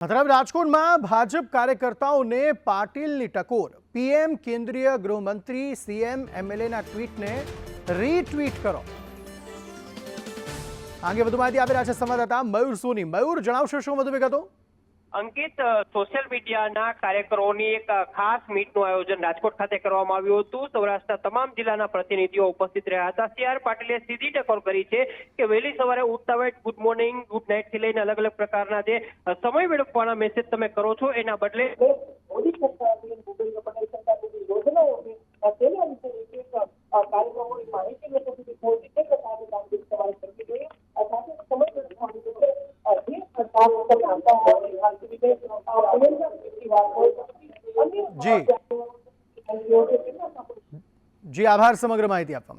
તરફ રાજકોટમાં ભાજપ કાર્યકર્તાઓને પાટીલની ટકોર. પીએમ, કેન્દ્રીય ગૃહમંત્રી, સીએમ, એમએલએના ટ્વીટને રીટ્વીટ કરો. આ અંગે વધુ માહિતી આપી રહ્યા છે સંવાદદાતા મયુર સોની. મયુર, જણાવશો શું વધુ વિગતો? અંકિત સોશિયલ મીડિયાના કાર્યકરોની એક ખાસ મીટનું આયોજન રાજકોટ ખાતે કરવામાં આવ્યું હતું. સૌરાષ્ટ્રના તમામ જિલ્લાના પ્રતિનિધિઓ ઉપસ્થિત રહ્યા હતા. સી. આર. પાટીલે સીધી ટકોર કરી છે કે વહેલી સવારે ઉઠતા વેત ગુડ મોર્નિંગ ગુડ નાઇટથી લઈને અલગ અલગ પ્રકારના જે સમય વેડફવાના મેસેજ તમે કરો છો, એના બદલે મોદી જી. જી આભાર સમગ્ર માહિતી આપવા